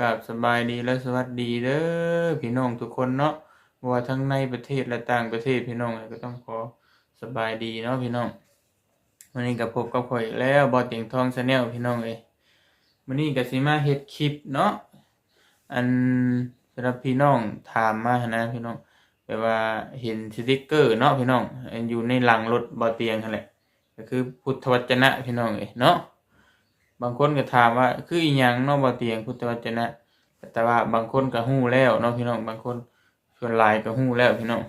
กับสบายดีและสวัสดีเด้อพี่น้องทุกคนเนาะบ่ว่าทั้งในประเทศและต่างประเทศพี่น้องก็ต้องขอสบายดีเนาะพี่น้องวันนี้ก็พบกับข่อยแล้วบ่เตียงทอง Channel พี่น้องเอ้ยวันนี้ก็สิมาเฮ็ดคลิปเนาะอันสำหรับพี่น้องถามมานะพี่น้องแบบว่าเห็นสติกเกอร์เนาะพี่น้องอันอยู่ในหลังรถบ่เตียงนั่นแหละก็คือพุทธวจนะพี่น้องเอ้ยเนาะ บางคนก็ถามว่าคืออีหยังเนาะบ่เตียงพุทธวจนะ แต่ว่าบางคนก็ฮู้แล้วเนาะพี่น้องบางคนส่วนหลายก็ฮู้แล้วพี่น้อง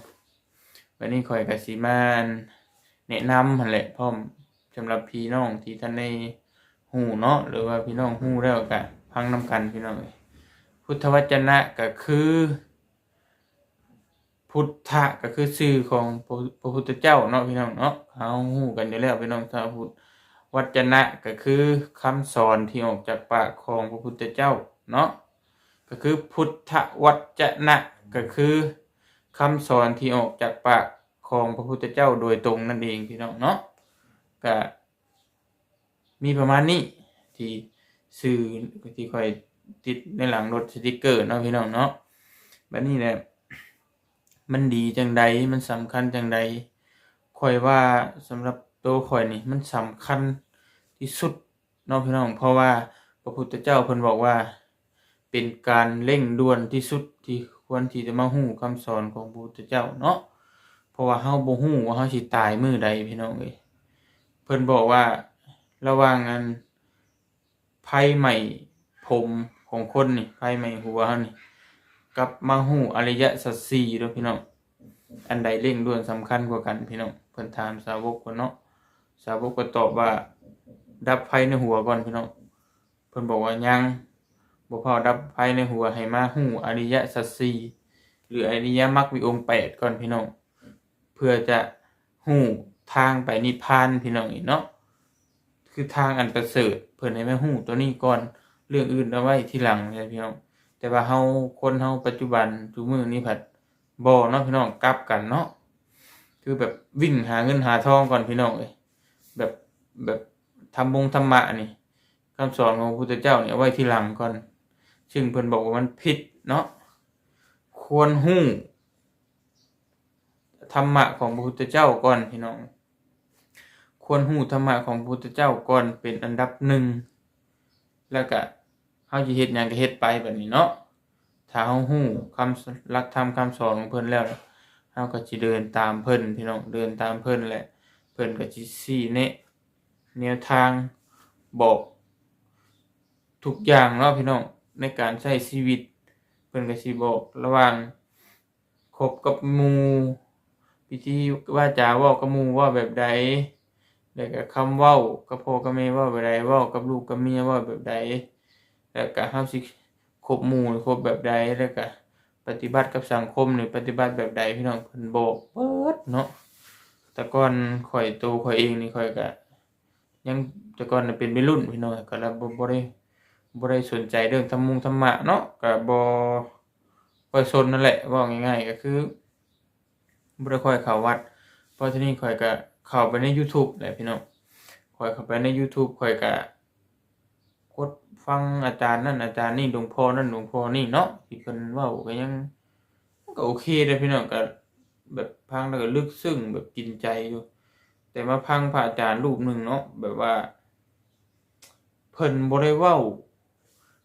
วันนี้ข่อยก็สิมาแนะนำหั่นแหละพร้อมสำหรับพี่น้องที่ท่านได้ฮู้เนาะหรือว่าพี่น้องฮู้แล้วก็ฟังนํกันพี่น้องพุทธวจนะก็คือพุทธะก็คือชื่อของพระพุทธเจ้าเนาะพี่น้องเนาะเฮาฮู้กันอยู่แล้วพี่น้องชาวพุทธ วัจนะก็คือคำสอนที่ออกจากปากของพระพุทธเจ้าเนาะก็คือพุทธวัจนะก็คือคำสอนที่ออกจากปากของพระพุทธเจ้าโดยตรงนั่นเองพี่น้องเนาะก็มีประมาณนี้ที่สื่อที่คอยติดในหลังรถสติกเกอร์เนาะพี่น้องเนาะแบบนี้แหละมันดีจังใดมันสำคัญจังใดคอยว่าสำหรับ ตัวข่อยนี่มันสำคัญที่สุดเนาะพี่น้อง เพราะว่าพระพุทธเจ้าเพิ่นบอกว่า เป็นการเร่งด่วนที่สุดที่ควรที่จะมาฮู้คำสอนของพระพุทธเจ้าเนาะเพราะว่าเฮาบ่ฮู้ว่าเฮาสิตายมื้อใดพี่น้องเอ้ยเพิ่นบอกว่าระหว่างอันไผไหม้ผมของคนนี่ไผไหม้หัวเฮานี่กับมาฮู้อริยสัจสี่เด้อพี่น้องอันใดเร่งด่วนสำคัญกว่ากันพี่น้องเพิ่นถามสาวกเพิ่นเนาะ สาวกก็ตอบว่า ดับไฟในหัวก่อนพี่น้องเพิ่นบอกว่ายังบ่พอดับไฟในหัวให้มาฮู้อริยสัจสี่หรืออริยมรรคมีองค์แปดก่อนพี่น้องเพื่อจะฮู้ทางไปนิพพานพี่น้องอีกเนาะคือทางอันประเสริฐเพิ่นให้มาฮู้ตัวนี้ก่อนเรื่องอื่นเอาไว้ทีหลังเลยพี่น้องแต่ว่าเฮาคนเฮาปัจจุบันทุกมื้อนี้ผัดบ่เนาะพี่น้องกลับกันเนาะคือแบบวิ่งหาเงินหาทองก่อนพี่น้องเอ้ย แบบทำบงธรรมะนี่คำสอนของพระพุทธเจ้าเนี่ยไว้ทีหลังก่อน ซึ่งเพิ่นบอกว่ามันผิดเนาะควรฮู้ธรรมะของพระพุทธเจ้าก่อนพี่น้อง ควรฮู้ธรรมะของพระพุทธเจ้าก่อนเป็นอันดับหนึ่งแล้วก็เฮาสิเฮ็ดหยังก็เฮ็ดไปแบบนี้เนาะถ้าเฮาฮู้คำหลักธรรมคำสอนของเพิ่นแล้วเฮาก็สิเดินตามเพิ่นพี่น้องเดินตามเพิ่นแหละ เพิ่นก็สิชี้แนะ แนวทางบอก ทุกอย่างเนาะพี่น้องในการใช้ชีวิตเพิ่นก็สิบอก ระหว่างคบกับหมู่พิธีว่าจาเว้ากับหมู่ว่าแบบใดแล้วก็คำเว้ากับพ่อกับแม่ว้าแบบใดเว้ากับลูกกับเมียว้าแบบใดแล้วก็เฮาสิคบหมู่หรือคบแบบใดแล้วก็ปฏิบัติกับสังคมหรือปฏิบัติแบบใดพี่น้องเพิ่นบอกเบิดเนาะแต่ก่อนข่อยโตข่อยเองนี่ข่อยก็ ยังแต่ก่อนน่ะเป็นวัยรุ่นพี่น้องก็แล้วบ่บ่ได้บ่ได้สนใจเรื่องธรรมุงธรรมะเนาะก็บ่ค่อยสนนั่นแหละว้าง่ายๆก็คือบ่ได้ค่อยเข้าวัดเพราะทีนี้ข่อยก็เข้าไปใน YouTube แหละพี่น้องข่อยเข้าไปใน YouTube ข่อยก็กดฟังอาจารย์นั่นอาจารย์นี่หลวงพ่อนั่นหลวงพ่อนี่เนาะที่เพิ่นเว้าก็ยังก็โอเคเด้พี่น้องก็แบบฟังแล้วก็ลึกซึ้งแบบกินใจอยู่ แต่มาฟังพระอาจารย์รูปหนึ่งเนาะแบบว่า เพิ่นบ่ได้เว้า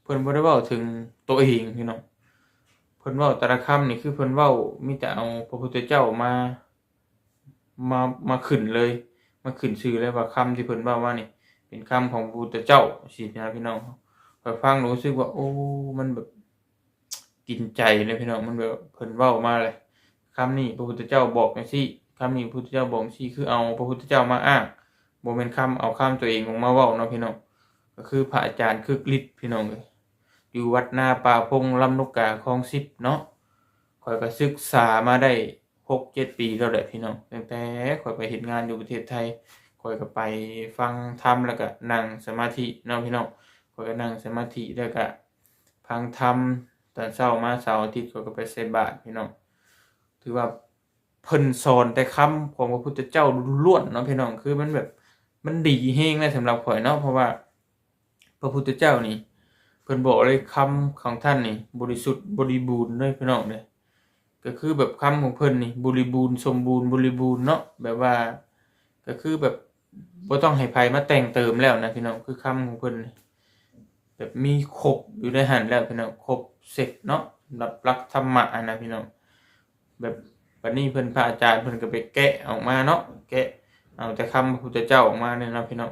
เพิ่นบ่ได้เว้าถึงตัวเองพี่น้องเพิ่นเว้าแต่ละคำนี่คือเพิ่นเว้ามีแต่เอาพระพุทธเจ้ามา มามาขึ้นเลย มาขึ้นชื่อเลยว่าคำที่เพิ่นเว้าว่านี่ เป็นคำของพระพุทธเจ้าสินะพี่น้องพอฟังรู้สึกว่า โอ้มันแบบกินใจเลยพี่น้องมันแบบเพิ่นเว้ามาเลยคำนี้พระพุทธเจ้าบอกจังซี่ คำนี้พระพุทธเจ้าบอกจังซี่คือเอาพระพุทธเจ้ามาอ้างบ่แม่นคำเอาคำตัวเองออกมาเว้าเนาะพี่น้องก็คือพระอาจารย์คึกฤทธิ์พี่น้องเอ้ยอยู่วัดนาป่าพงลำลูกกาคลอง10เนาะข้อยก็ศึกษามาได้6-7ปีแล้วแหละพี่น้องตั้งแต่ข้อยไปเฮ็ดงานอยู่ประเทศไทยข้อยก็ไปฟังธรรมแล้วก็นั่งสมาธิเนาะพี่น้องข้อยก็นั่งสมาธิแล้วก็ฟังธรรมตอนเช้ามาเสาร์อาทิตย์ข้อยก็ไปใส่บาตรพี่น้องถือว่า เพิ่นสอนแต่คำของพระพุทธเจ้าล้วนเนาะพี่น้องคือมันแบบมันดีแฮงเลยสำหรับข้อยเนาะเพราะว่าพระพุทธเจ้านี่เพิ่นบอกเลยคำของท่านนี่บริสุทธิ์บริบูรณ์เลยพี่น้องเด้อก็คือแบบคำของเพิ่นนี่บริบูรณ์สมบูรณ์บริบูรณ์เนาะแบบว่า ก็คือแบบบ่ต้องให้ไผมาแต่งเติมแล้วนะพี่น้องคือคำของเพิ่นแบบมีครบอยู่ในหันแล้วพี่น้องครบเสร็จเนาะสำหรับหลักธรรมะอะนะพี่น้องแบบ วันนี้เพิ่นพระอาจารย์เพิ่นก็ไปแกะออกมาเนาะแกะเอาแต่คำพระพุทธเจ้าออกมาเนี่ยเนาะพี่น้อง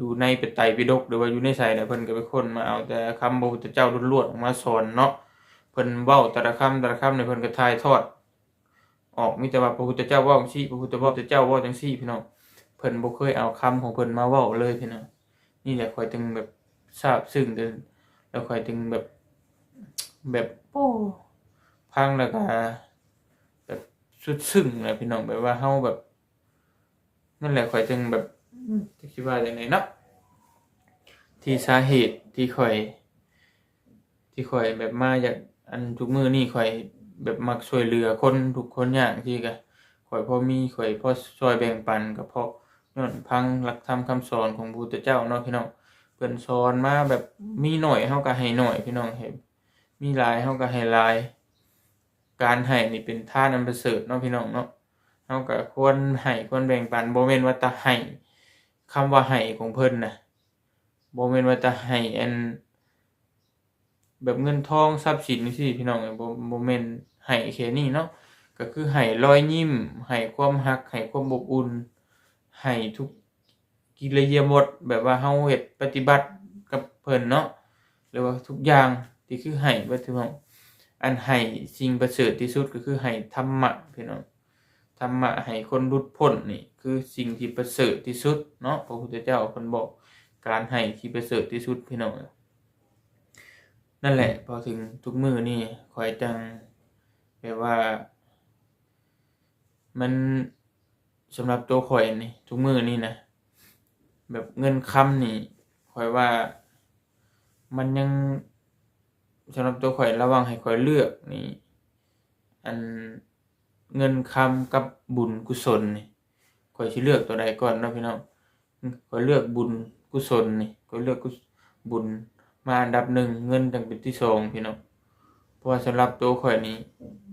ดูในเป็นไตรปิฎกหรือว่าอยู่ในไสเนี่ยเพิ่นก็ไปค้นมาเอาแต่คำพระพุทธเจ้าล้วนๆออกมาสอนเนาะเพิ่นเว้าแต่ละคำแต่ละคำเนี่ยเพิ่นก็ถ่ายทอด ออกมีแต่ว่าพระพุทธเจ้าเว้าจังซี่พระพุทธเจ้าเว้าจังซี่พี่น้องเพิ่นบ่เคยเอาคำของเพิ่นมาเว้าเลยพี่น้องนี่แหละข่อยถึงแบบทราบซึ้งเด้อแล้วข่อยถึงแบบแบบโอ้พังแล้วก็แบบ สุดซึ้งเลยพี่น้องแบบว่าเฮาแบบ นั่นแหละข่อยจึงแบบจะคิดว่าจังไดเนาะที่สาเหตุที่ข่อย ที่ข่อยแบบมาจากอันทุกมือนี่ข่อยแบบมักช่วยเหลือคนทุกคนอย่างที่ก็ข่อยพอมีข่อยพอช่วยแบ่งปันก็เพราะย้อนพังหลักธรรมคำสอนของพระพุทธเจ้าเนาะพี่น้องเพิ่นสอนมาแบบมีหน่อยเฮาก็ให้หน่อยพี่น้องเห็นมีหลายเฮาก็ให้หลาย การให้นี่เป็นท่านอันประเสริฐเนาะพี่น้องเนาะเฮาก็ควรให้ควรแบ่งปันบ่แม่นว่าตะให้คำว่าให้ของเพิ่นน่ะบ่แม่นว่าตะให้อันแบบเงินทองทรัพย์สินจังซี่พี่น้องเอ้ยบ่บ่แม่นให้แค่นี้เนาะก็คือให้รอยยิ้มให้ความรักให้ความอบอุ่นให้ทุกกิริยาบทแบบว่าเฮาเฮ็ดปฏิบัติกับเพิ่นเนาะหรือว่าทุกอย่างที่คือให้เบิดทุกอย่าง อันให้สิ่งประเสริฐที่สุดก็คือให้ธรรมะพี่น้องธรรมะให้คนหลุดพ้นนี่คือสิ่งที่ประเสริฐที่สุดเนาะพระพุทธเจ้าเพิ่นบอกการให้ที่ประเสริฐที่สุดพี่น้องนั่นแหละพอถึงทุกมือนี่ข่อยจังแบบว่า มันสำหรับตัวข่อยนี่ทุกมือนี่นะแบบเงินคำนี่ข่อยว่ามันยัง สำหรับตัวข่อยระวังให้ข่อยเลือกนี่ อันเงินคำกับบุญกุศลนี่ข่อยสิเลือกตัวใดก่อนนะพี่น้องข่อยเลือกบุญกุศลนี่ข่อยเลือกบุญมาอันดับหนึ่งเงินจังเป็นที่สองพี่น้องเพราะว่าสำหรับตัวข่อยนี่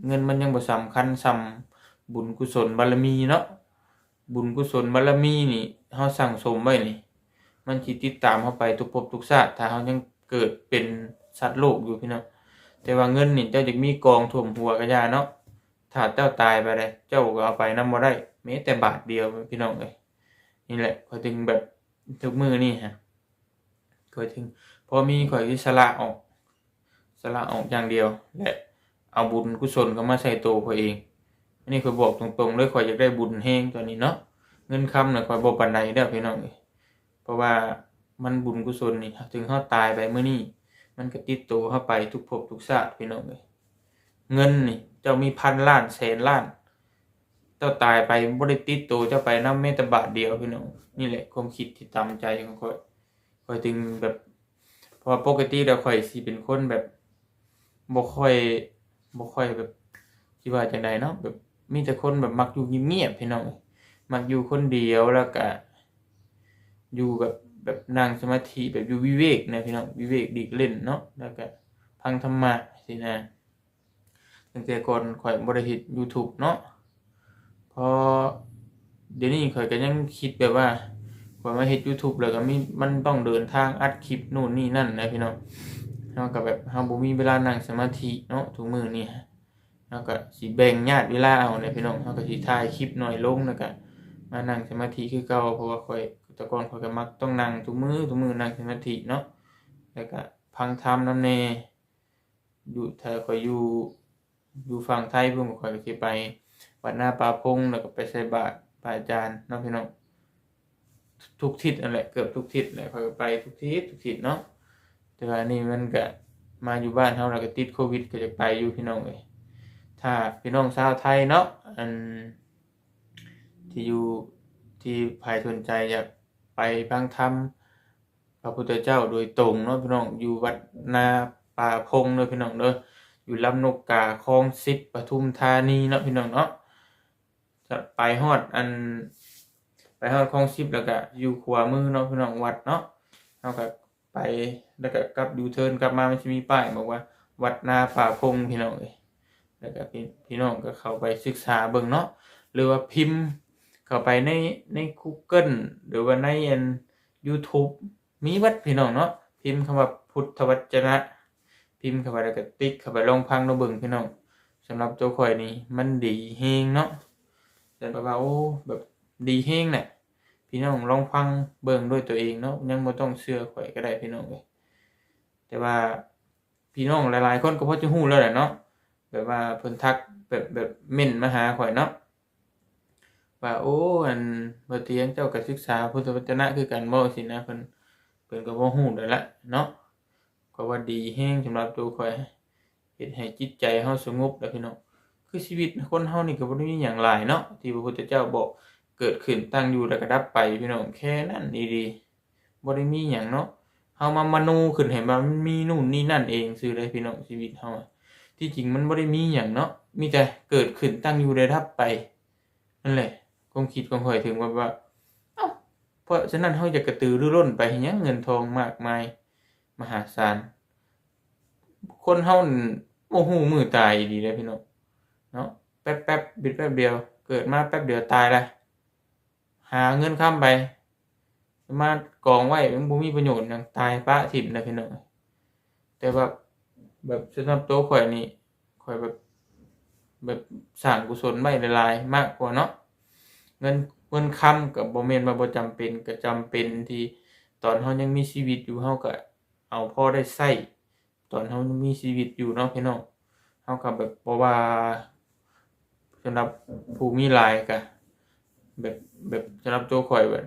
เงินมันยังบ่สำคัญสำบุญกุศลบารมีเนาะบุญกุศลบารมีนี่เฮาสั่งสมไว้นี่ มันสิติดตามเฮาไปทุกภพทุกชาติถ้าเฮายังเกิดเป็น สัตว์โลกอยู่พี่น้องแต่ว่าเงินนี่เจ้าจะมีกองท่วมหัวก็ย่าเนาะถ้าเจ้าตายไปเลยเจ้าก็เอาไปนำบ่ได้แม้แต่บาทเดียวพี่น้องเอ้ยนี่แหละข้อยถึงแบบทุกมือนี่ฮะข้อยถึงพอมีข้อยสิสละออกสละออกอย่างเดียว และเอาบุญกุศลเข้ามาใส่ตัวข้อยเองอันนี้ข่อยบอกตรงๆเลยข่อยอยากได้บุญแห้งตัวนี้เนาะเงินคำเน่ะข่อยบ่ปานใดเด้อพี่น้องเอ้ยเพราะว่ามันบุญกุศลนี่ถึงเฮาตายไปเมื้อนี้ มันก็ติดตัวเฮาไปทุกภพทุกชาติพี่น้องเอ้ยเงินนี่เจ้ามีพันล้านแสนล้าน เจ้าตายไปบ่ได้ติดตัวเจ้าไปน้ำแม้แต่บาทเดียวพี่น้องนี่แหละความคิดที่ตามใจของข่อยข่อยถึงแบบพราะว่าปกติแล้วข่อยสิเป็นคนแบบบ่ค่อยบ่ค่อยแบบที่ว่าจังไดเนาะแบบมีแต่คนแบบมักอยู่เงียบๆพี่น้องมักอยู่คนเดียวแล้วก็อยู่แบบ แบบนั่งสมาธิแบบอยู่วิเวกนะพี่น้องวิเวกดีกเล่นเนาะแล้วก็ฟังธรรมะสินะตั้งแต่ก่อนข่อยบ่ได้เฮ็ด YouTube เนาะพอเดี๋ยวนี้ข่อยก็ยังคิดแบบว่าข่อยมาเฮ็ด YouTube แล้วก็มีมันต้องเดินทางอัดคลิปนู่นนี่นั่นนะพี่น้องเฮาก็แบบเฮาบ่มีเวลานั่งสมาธิเนาะทุกมื้อนี้แล้วก็สิแบ่งญาติเวลาเอาเนี่ยพี่น้องเขาก็สิถ่ายคลิปหน่อยลงแล้วก็มานั่งสมาธิคือเก่าเพราะว่าข่อย แต่ก่อนข่อยก็มักต้องนั่งทุกมือทุกมือนั่งสมาธิเนาะแล้วก็พังธรรมนำแน่อยู่ถ้าข่อยอยู่อยู่ฝั่งไทยเพิ่อนก็ข่อยก็สิไปวัดหน้าป่าพงแล้วก็ไปใส่บาตรพระอาจารย์เนาะพี่น้องทุกทิศนั่นแหละเกือบทุกทิศแหละข่อยก็ไปทุกทิศทุกทิศเนาะแต่ว่านี่มันก็มาอยู่บ้านเฮาแล้วก็ติดโควิดก็จะไปอยู่พี่น้องเอ้ยถ้าพี่น้องชาวไทยเนาะอันที่อยู่ที่ภายสนใจอยาก ไปพังธรรมพระพุทธเจ้าโดยตรงเนาะพี่น้องอยู่วัดนาป่าพงเนาะพี่น้องเด้ออยู่ลำนกกาคลองสิบปทุมธานีเนาะพี่น้องเนาะจะไปฮอดอัน ไปฮอดคลองสิบแล้วก็อยู่ขวามือเนาะพี่น้องวัดเนาะเฮาก็ไปแล้วก็กลับยูเทิร์นกลับมามันจะมีป้ายบอกว่า วัดนาป่าพงพี่น้องเอ้ยแล้วก็พี่พี่น้องก็เข้าไปศึกษาเบิ่งเนาะหรือว่าพิมพ์ เข้าไปในใน Google หรือว่าในอัน YouTube มีวัดพี่น้องเนาะพิมพ์คำว่าพุทธวจนะ พิมพ์เข้าไปแล้วก็ติ๊กเข้าไปลองพังลองเบิ่งพี่น้องสำหรับตัวข่อยนี่มันดีเฮงเนาะแต่แบบว่าโอ้แบบดีเฮงแหละพี่น้องลองฟังเบิ่งด้วยตัวเองเนาะยังบ่ต้องเชื่อข่อยก็ได้พี่น้องเอ้ยแต่ว่าพี่น้องหลายๆคนก็พอจะฮู้แล้วแหละเนาะแบบว่าเพิ่นทักแบบแบบเม่นมาหาข่อยเนาะ ว่าโอ้อันบ่เตียงเจ้าก็ศึกษาพุทธวจนะคือกันบ่สินะเพิ่นเพิ่นก็บ่ฮู้แล้ละเนาะก็ว่าดีแห้งสำหรับตัวข่อยเฮ็ดให้จิตใจเฮาสงบแล้วพี่น้องคือชีวิตคนเฮานี่ก็บ่ได้มีหยังหลายเนาะที่พระพุทธเจ้าบอกเกิดขึ้นตั้งอยู่แล้วก็ดับไปพี่น้องแค่นั้นดีๆบ่ได้มีหยังเนาะเฮามามโนขึ้นให้ว่ามันมีนู่นนี่นั่นเองซื่อเลยพี่น้องชีวิตเฮาที่จริงมันบ่ได้มีหยังเนาะมีแต่เกิดขึ้นตั้งอยู่แล้วดับไปนั่นแหละ ความคิดของข่อยถึงว่าว่าเอ้าเพราะฉะนั้นเฮาจะกระตือรือร้นไปเฮ็ดหยังเงินทองมากมาย มหาศาลคนเฮานั่นโอ้โหมือตายดีเลยพี่น้องเนาะแป๊บแป๊บบิดแป๊บเดียว เกิดมาแป๊บเดียวตายเลยหาเงินข้ามไปมากองไว้มันบ่มีประโยชน์หยังตายปะถิ่มนะพี่น้องแต่ว่าแบบสำหรับตัวข่อยนี่ข่อยแบบแบบสร้างกุศลไว้หลายๆมากกว่าเนาะ เงินเงินค้ำกับบ่แม่นว่าบ่จำเป็นก็จำเป็นที่ตอนเฮายังมีชีวิตอยู่เฮาก็เอาพอได้ใช้ตอนเฮามีชีวิตอยู่เนาะพี่น้องเฮาก็แบบบ่ว่าสำหรับผู้มีหลายก็แบบแบบสำหรับตัวข่อยแบบ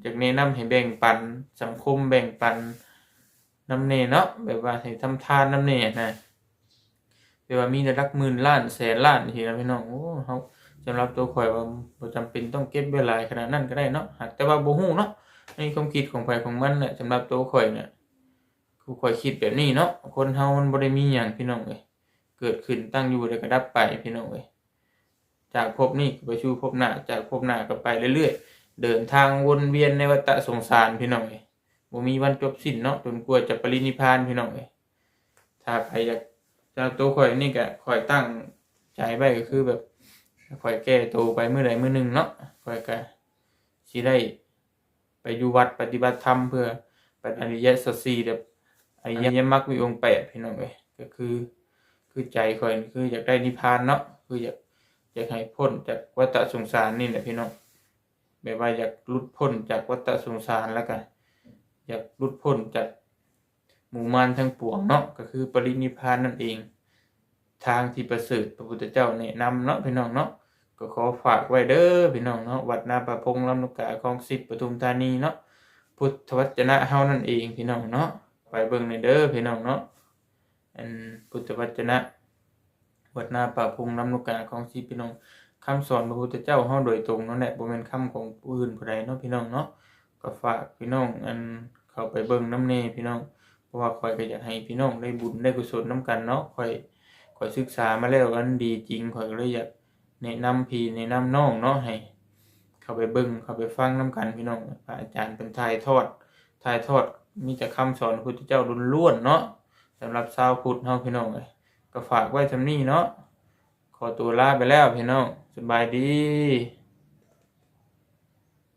อยากแนะนำให้แบ่งปันสังคมแบ่งปันนำแน่เนาะแบบว่าให้ทำทานนำแน่นะแบบว่ามีแต่หลักหมื่นล้านแสนล้านทีนะพี่น้องโอ้เฮา สำหรับตัวข่อยว่าบ่จำเป็นต้องเก็บไว้หลายขนาดนั้นก็ได้เนาะหากแต่ว่าบ่ฮู้เนาะในความคิดของใครของมันเนี่ยสำหรับตัวข่อยเนี่ยคือข่อยคิดแบบนี้เนาะคนเฮามันบ่ได้มีหยังพี่น้องเอ้ยเกิดขึ้นตั้งอยู่แล้วก็ดับไปพี่น้องเอ้ยจากภพนี้ไปสู่ภพหน้าจากภพหน้าก็ไปเรื่อยๆ เดินทางวนเวียนในวัฏสงสารพี่น้องเอ้ยบ่มีวันจบสิ้นเนาะจนกว่าจะปรินิพพานพี่น้องเอ้ยถ้าใครอยากสำหรับตัวข่อยนี่ก็ข่อยตั้งใจไว้ก็คือแบบ ข่อยแก้ตัวไปเมื้อใดมื้อหนึ่งเนาะข่อยก็สิได้ไปอยู่วัดปฏิบัติธรรมเพื่อปฏิอริยสัจสี่แบบอริยมรรคมีองค์แปดพี่น้องเอ้ยก็คือ คือใจคอยคืออยากได้นิพพานเนาะคืออยากอยากให้พ้นจากวัฏสงสารนี่แหละพี่น้องแบบว่าอยากหลุดพ้นจากวัฏสงสารแล้วกันอยากหลุดพ้นจากหมู่มารทั้งปวงเนาะก็คือปรินิพพานนั่นเอง ทางที่ประเสริฐพระพุทธเจ้าแนะนำเนาะพี่น้องเนาะก็ขอฝากไว้เด้อพี่น้องเนาะวัดนาประพงลำลูกกาคลองสิบปทุมธานีเนาะพุทธวจนะเฮานั่นเองพี่น้องเนาะไปเบิ่งในเด้อพี่น้องเนาะอันพุทธวจนะวัดนาป่าพงลำลูกกาคลองสิบพี่น้องคำสอนพระพุทธเจ้าเฮาโดยตรงเนาะแหละบ่แม่นคำของผู้อื่นผู้ใดเนาะพี่น้องเนาะก็ฝากพี่น้องอันเข้าไปเบิ่งน้ำเนพี่น้อง เพราะว่าข่อยก็อยากให้พี่น้องได้บุญได้กุศลน้ำกันเนาะข่อย ข่อยศึกษามาแล้วกันดีจริงข่อยก็เลยอยากแนะนำพี่แนะนำน้องเนาะให้ เข้าไปเบิ่งเข้าไปฟังน้กันพี่น้องพระอาจารย์เป็นถ่ายทอดถ่ายทอดมีแต่คำสอนพุทธเจ้าล้วนๆเนาะสำหรับชาวพุทธเฮาพี่น้องเลยก็ฝากไว้ซำนี้เนาะขอตัวลาไปแล้วพี่น้องสบายดี